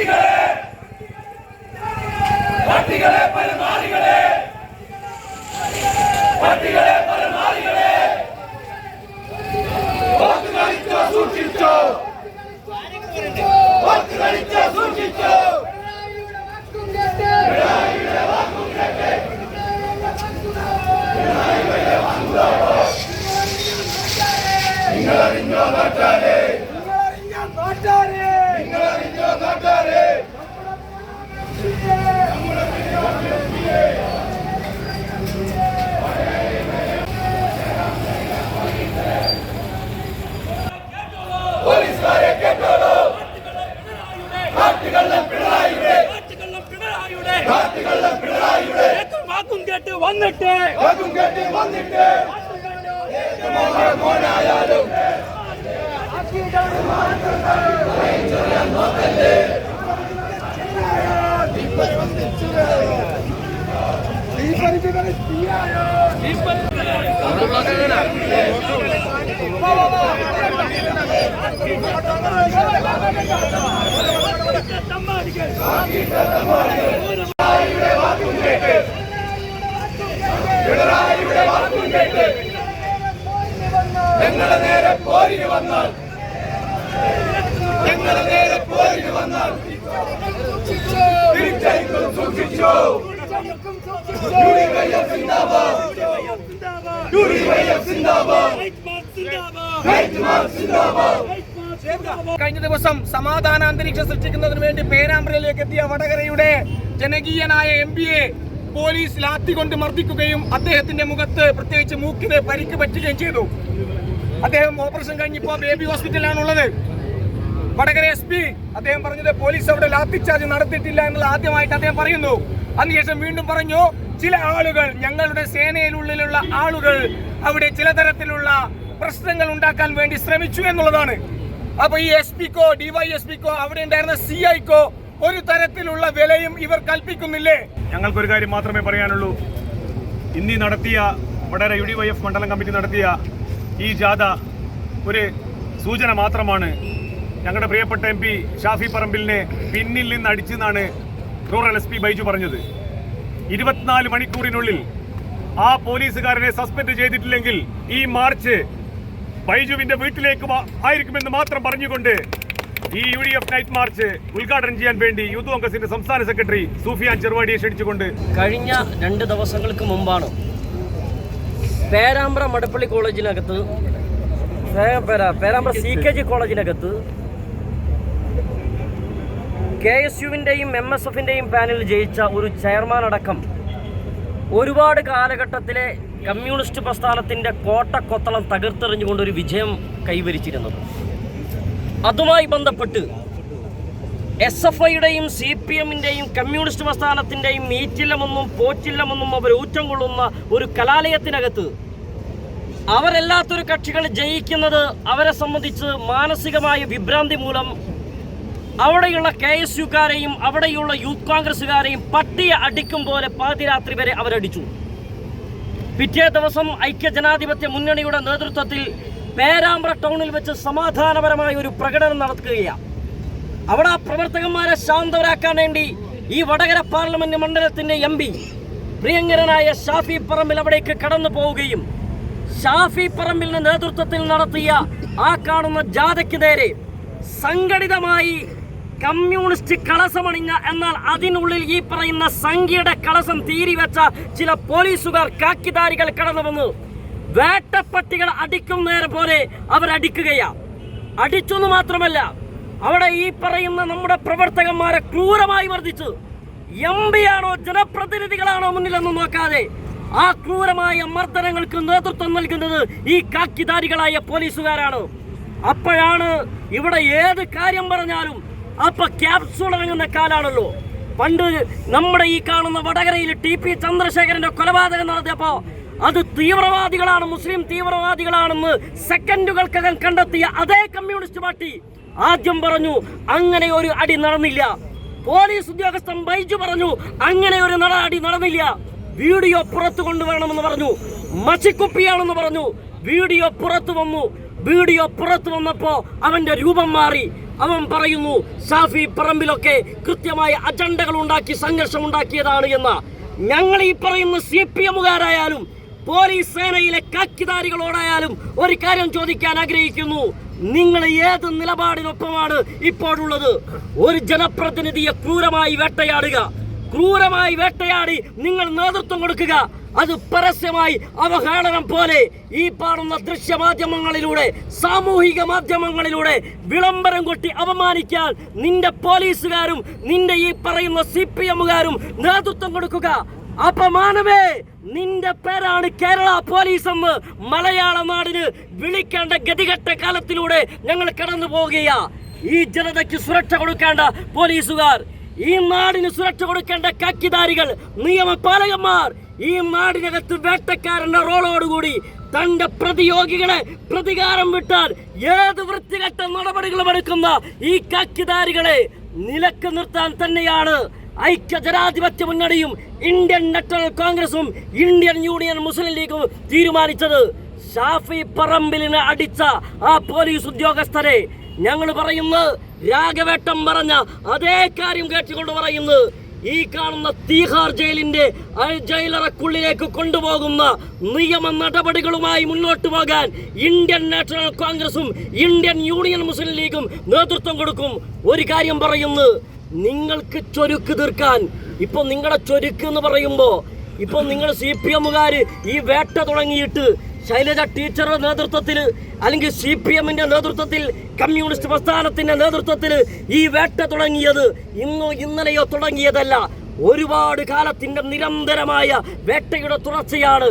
பட்டிகளே பட்டிகளே பெருமாளிகளே பட்டிகளே കേട്ട് വന്നിട്ട്. കേട്ട് വന്നിട്ട്. മോനായാലും പിണറായിയുടെ വാക്കും കേട്ട് ഞങ്ങളുടെ നേരെ പോരിന് വന്നാൽ. ഞങ്ങളുടെ നേരെ പോരിന് വന്നാൽ. തിരിച്ചയക്കും സൂക്ഷിച്ചോ. കഴിഞ്ഞ ദിവസം സമാധാന അന്തരീക്ഷം സൃഷ്ടിക്കുന്നതിന് വേണ്ടി പേരാമ്പ്രയിലേക്ക് എത്തിയ വടകരയുടെ ജനകീയനായ എം പിയെ പോലീസ് ലാത്തി കൊണ്ട് മർദ്ദിക്കുകയും അദ്ദേഹത്തിന്റെ മുഖത്ത് പ്രത്യേകിച്ച് മൂക്കിന് പരിക്ക് പറ്റുകയും ചെയ്തു. അദ്ദേഹം ഓപ്പറേഷൻ കഴിഞ്ഞിപ്പോ ബേബി ഹോസ്പിറ്റലിലാണുള്ളത്. വടകര എസ് പി അദ്ദേഹം പറഞ്ഞത് പോലീസ് അവിടെ ലാത്തി ചാർജ് നടത്തിയിട്ടില്ല എന്നുള്ള ആദ്യമായിട്ട് അദ്ദേഹം പറയുന്നു. അതിനുശേഷം വീണ്ടും പറഞ്ഞു ചില ആളുകൾ ഞങ്ങളുടെ സേനയിലുള്ളിലുള്ള ആളുകൾ അവിടെ ചില തരത്തിലുള്ള പ്രശ്നങ്ങൾ ഉണ്ടാക്കാൻ വേണ്ടി ശ്രമിച്ചു എന്നുള്ളതാണ്. അപ്പൊ ഈ എസ് പിക്കോ ഡിവൈഎസ്പിക്കോ അവിടെ ഉണ്ടായിരുന്ന സി ഐക്കോ ഒരു തരത്തിലുള്ള വിലയും ഇവർ കൽപ്പിക്കുന്നില്ലേ? ഞങ്ങൾക്കൊരു കാര്യം മാത്രമേ പറയാനുള്ളൂ. ഇന്നീ നടത്തിയ Vadakara U D Y F മണ്ഡലം കമ്മിറ്റി നടത്തിയ ഈ ജാഥ ഒരു സൂചന മാത്രമാണ്. ഞങ്ങളുടെ പ്രിയപ്പെട്ട എം പി ഷാഫി പറമ്പിലിനെ പിന്നിൽ നിന്ന് അടിച്ചെന്നാണ് റൂറൽ എസ് പി ബൈജു പറഞ്ഞത്. ഇരുപത്തിനാല് മണിക്കൂറിനുള്ളിൽ ആ പോലീസുകാരനെ സസ്പെൻഡ് ചെയ്തിട്ടില്ലെങ്കിൽ ഈ മാർച്ച് ബൈജുവിന്റെ വീട്ടിലേക്ക് ആയിരിക്കുമെന്ന് മാത്രം പറഞ്ഞുകൊണ്ട് ഈ U D F night march ഉദ്ഘാടനം ചെയ്യാൻ വേണ്ടി യൂത്ത് കോൺഗ്രസിന്റെ സംസ്ഥാന സെക്രട്ടറി സൂഫിയാൻ ചെറുവാടിയെ ക്ഷണിച്ചുകൊണ്ട് കഴിഞ്ഞ രണ്ട് ദിവസങ്ങൾക്ക് മുമ്പാണ് പേരാമ്പ്ര മടപ്പള്ളി കോളേജിനകത്ത് പേരാമ്പ്ര സി കെ ജി കോളേജിനകത്ത് കെ എസ് യുവിന്റെയും എം എസ് എഫിന്റെയും പാനൽ ജയിച്ച ഒരു ചെയർമാൻ അടക്കം ഒരുപാട് കാലഘട്ടത്തിലെ കമ്മ്യൂണിസ്റ്റ് പ്രസ്ഥാനത്തിന്റെ കോട്ടക്കൊത്തളം തകർത്തെറിഞ്ഞുകൊണ്ട് ഒരു വിജയം കൈവരിച്ചിരുന്നത്. അതുമായി ബന്ധപ്പെട്ട് എസ് എഫ് ഐയുടെയും സി പി എമ്മിന്റെയും കമ്മ്യൂണിസ്റ്റ് പ്രസ്ഥാനത്തിന്റെയും മീറ്റില്ലമെന്നും പോറ്റില്ലമെന്നും അവർ ഊറ്റം കൊള്ളുന്ന ഒരു കലാലയത്തിനകത്ത് അവരല്ലാത്തൊരു കക്ഷികൾ ജയിക്കുന്നത് അവരെ സംബന്ധിച്ച് മാനസികമായ വിഭ്രാന്തി മൂലം അവിടെയുള്ള കെ എസ് യുക്കാരെയും അവിടെയുള്ള യൂത്ത് കോൺഗ്രസ്സുകാരെയും പട്ടിയെ അടിക്കും പോലെ പാതിരാത്രി വരെ അവരടിച്ചു. പിറ്റേ ദിവസം ഐക്യജനാധിപത്യ മുന്നണിയുടെ നേതൃത്വത്തിൽ പേരാമ്പ്ര ടൗണിൽ വെച്ച് സമാധാനപരമായ ഒരു പ്രകടനം നടത്തുകയാണ്. അവിടെ പ്രവർത്തകന്മാരെ ശാന്തവരാക്കാൻ വേണ്ടി ഈ വടകര പാർലമെന്റ് മണ്ഡലത്തിന്റെ എം പി പ്രിയങ്കരനായ ഷാഫി പറമ്പിൽ അവിടേക്ക് കടന്നു പോവുകയും ഷാഫി പറമ്പിലിന്റെ നേതൃത്വത്തിൽ നടത്തിയ ആ കാണുന്ന ജാഥയ്ക്ക് നേരെ സംഘടിതമായി കമ്മ്യൂണിസ്റ്റ് കളസമണിഞ്ഞ എന്നാൽ അതിനുള്ളിൽ ഈ പറയുന്ന സംഖ്യയുടെ കളസം തീരിവെച്ച ചില പോലീസുകാർ കാക്കിദാരികൾ കടന്നു വന്നു. വേട്ടപ്പട്ടികൾ അടിക്കും നേരെ പോലെ അവരടിക്കുകയാ. അടിച്ചെന്ന് മാത്രമല്ല അവിടെ ഈ പറയുന്ന നമ്മുടെ പ്രവർത്തകന്മാരെ ക്രൂരമായി വർദ്ധിച്ചു എം പി ആണോ ജനപ്രതിനിധികളാണോ മുന്നിലെന്ന് നോക്കാതെ ആ ക്രൂരമായ മർദ്ദനങ്ങൾക്ക് നേതൃത്വം നൽകുന്നത് ഈ കാക്കിധാരികളായ പോലീസുകാരാണ്. അപ്പോഴാണ് ഇവിടെ ഏത് കാര്യം പറഞ്ഞാലും അപ്പൊ ക്യാപ്സൂൾ ഇറങ്ങുന്ന കാലാണല്ലോ. പണ്ട് നമ്മുടെ ഈ കാണുന്ന വടകരയിൽ ടി പി ചന്ദ്രശേഖരന്റെ കൊലപാതകം നടത്തിയപ്പോ അത് തീവ്രവാദികളാണ് മുസ്ലിം തീവ്രവാദികളാണെന്ന് സെക്കൻഡുകൾക്കകം കണ്ടെത്തിയ അതേ കമ്മ്യൂണിസ്റ്റ് പാർട്ടി ആദ്യം പറഞ്ഞു അങ്ങനെ ഒരു അടി നടന്നില്ല. പോലീസ് ഉദ്യോഗസ്ഥൻ ബൈജു പറഞ്ഞു അങ്ങനെ ഒരു നട അടി നടന്നില്ല. വീഡിയോ പുറത്തു കൊണ്ടുവരണമെന്ന് പറഞ്ഞു മച്ചിക്കുപ്പിയാണെന്ന് പറഞ്ഞു വീഡിയോ പുറത്തു വന്നു. വീഡിയോ പുറത്തു വന്നപ്പോ അവന്റെ രൂപം മാറി. അവൻ പറയുന്നു ഷാഫി പറമ്പിലൊക്കെ കൃത്യമായ അജണ്ടകൾ ഉണ്ടാക്കി സംഘർഷം ഉണ്ടാക്കിയതാണ് എന്ന്. ഞങ്ങൾ ഈ പറയുന്ന സി പി എമ്മുകാരായാലും പോലീസ് സേനയിലെ കാക്കിധാരികളോടായാലും ഒരു കാര്യം ചോദിക്കാൻ ആഗ്രഹിക്കുന്നു. നിങ്ങൾ ഏത് നിലപാടിനൊപ്പമാണ് ഇപ്പോഴുള്ളത്? ഒരു ജനപ്രതിനിധിയെ ക്രൂരമായി വേട്ടയാടുക. ക്രൂരമായി വേട്ടയാടി നിങ്ങൾ നേതൃത്വം കൊടുക്കുക. അത് പരസ്യമായി അവഹേളനം പോലെ ഈ പാടുന്ന ദൃശ്യമാധ്യമങ്ങളിലൂടെ സാമൂഹിക മാധ്യമങ്ങളിലൂടെ വിളംബരം കൊട്ടി അപമാനിക്കാൻ നിന്റെ പോലീസുകാരും നിന്റെ ഈ പറയുന്ന സി പി എമ്മുകാരും നേതൃത്വം കൊടുക്കുക. അപമാനമേ. നിന്റെ പേരാണ് കേരള പോലീസ് എന്ന് മലയാള നാടിന് വിളിക്കേണ്ട ഗതികെട്ട കാലത്തിലൂടെ ഞങ്ങൾ കടന്നു പോവുകയാ ഈ ജനതയ്ക്ക് സുരക്ഷ കൊടുക്കേണ്ട പോലീസുകാർ ഈ നാടിന് സുരക്ഷ കൊടുക്കേണ്ട കക്കിധാരികൾ നിയമപാലകന്മാർ ഈ നാടിനകത്ത് വേട്ടക്കാരന്റെ റോളോടുകൂടി തന്റെ പ്രതിയോഗികളെ പ്രതികാരം വിട്ടാൽ ഏത് വൃത്തികെട്ട നടപടികളും എടുക്കുന്ന ഈ കക്കിധാരികളെ നിലയ്ക്ക് നിർത്താൻ തന്നെയാണ് ഐക്യ ജനാധിപത്യ മുന്നണിയും ഇന്ത്യൻ നാഷണൽ കോൺഗ്രസും ഇന്ത്യൻ യൂണിയൻ മുസ്ലിം ലീഗും തീരുമാനിച്ചത് ഷാഫി പറമ്പിലിന് അടിച്ച ആ പോലീസ് ഉദ്യോഗസ്ഥരെ ഞങ്ങൾ പറയുന്നു രാഘവേട്ടം പറഞ്ഞ അതേ കാര്യം കേട്ടുകൊണ്ട് പറയുന്നു. ഈ കാണുന്ന തീഹാർ ജയിലിന്റെ ജയിലറക്കുള്ളിലേക്ക് കൊണ്ടുപോകുന്ന നിയമ നടപടികളുമായി മുന്നോട്ട് പോകാൻ ഇന്ത്യൻ നാഷണൽ കോൺഗ്രസും ഇന്ത്യൻ യൂണിയൻ മുസ്ലിം ലീഗും നേതൃത്വം കൊടുക്കും. ഒരു കാര്യം പറയുന്നു നിങ്ങൾക്ക് ചൊരുക്ക് തീർക്കാൻ. ഇപ്പൊ നിങ്ങളുടെ ചൊരുക്ക് എന്ന് പറയുമ്പോ ഇപ്പൊ നിങ്ങൾ സി പി എമ്മുകാർ ഈ വേട്ട തുടങ്ങിയിട്ട് ശൈലജ ടീച്ചറുടെ നേതൃത്വത്തിൽ അല്ലെങ്കിൽ സി പി എമ്മിന്റെ നേതൃത്വത്തിൽ കമ്മ്യൂണിസ്റ്റ് പ്രസ്ഥാനത്തിന്റെ നേതൃത്വത്തിൽ ഈ വേട്ട തുടങ്ങിയത് ഇന്നോ ഇന്നലെയോ തുടങ്ങിയതല്ല. ഒരുപാട് കാലത്തിന്റെ നിരന്തരമായ വേട്ടയുടെ തുടർച്ചയാണ്.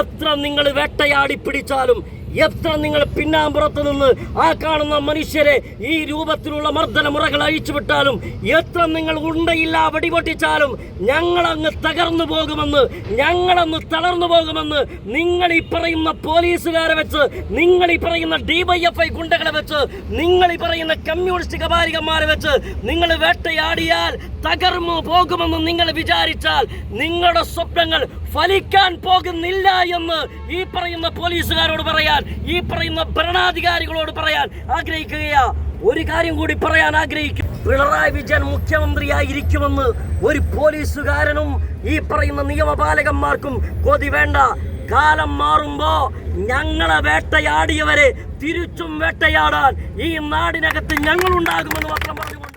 എത്ര നിങ്ങൾ വേട്ടയാടി പിടിച്ചാലും എത്ര നിങ്ങൾ പിന്നാമ്പുറത്ത് നിന്ന് ആ കാണുന്ന മനുഷ്യരെ ഈ രൂപത്തിലുള്ള മർദ്ദന മുറകൾ അഴിച്ചുവിട്ടാലും എത്ര നിങ്ങൾ ഉണ്ടയില്ല വെടിപൊട്ടിച്ചാലും ഞങ്ങളങ്ങ് തകർന്നു പോകുമെന്ന് ഞങ്ങളങ്ങ് തളർന്നു പോകുമെന്ന് നിങ്ങൾ ഈ പറയുന്ന പോലീസുകാരെ വെച്ച് നിങ്ങൾ ഈ പറയുന്ന ഡിവൈഎഫ്ഐ ഗുണ്ടകളെ വെച്ച് നിങ്ങൾ ഈ പറയുന്ന കമ്മ്യൂണിസ്റ്റ് കപാലികന്മാരെ വെച്ച് നിങ്ങൾ വേട്ടയാടിയാൽ തകർന്നു പോകുമെന്ന് നിങ്ങൾ വിചാരിച്ചാൽ നിങ്ങളുടെ സ്വപ്നങ്ങൾ ഫലിക്കാൻ പോകുന്നില്ല എന്ന് ഈ പറയുന്ന പോലീസുകാരോട് പറയാൻ ഈ പറയുന്ന ഭരണാധികാരികളോട് പറയാൻ ആഗ്രഹിക്കുകയാ. ഒരു കാര്യം കൂടി പറയാൻ ആഗ്രഹിക്കും പിണറായി വിജയൻ മുഖ്യമന്ത്രിയായിരിക്കുമെന്ന് ഒരു പോലീസുകാരനും ഈ പറയുന്ന നിയമപാലകന്മാർക്കും കൊതി വേണ്ട. കാലം മാറുമ്പോ ഞങ്ങളെ വേട്ടയാടിയവരെ തിരിച്ചും വേട്ടയാടാൻ ഈ നാടിനകത്ത് ഞങ്ങളുണ്ടാകുമെന്ന് മാത്രം പറഞ്ഞുകൊണ്ട്.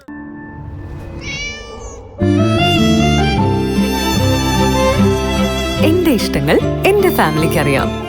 എന്റെ ഇഷ്ടങ്ങൾ എന്റെ ഫാമിലിക്ക് അറിയാം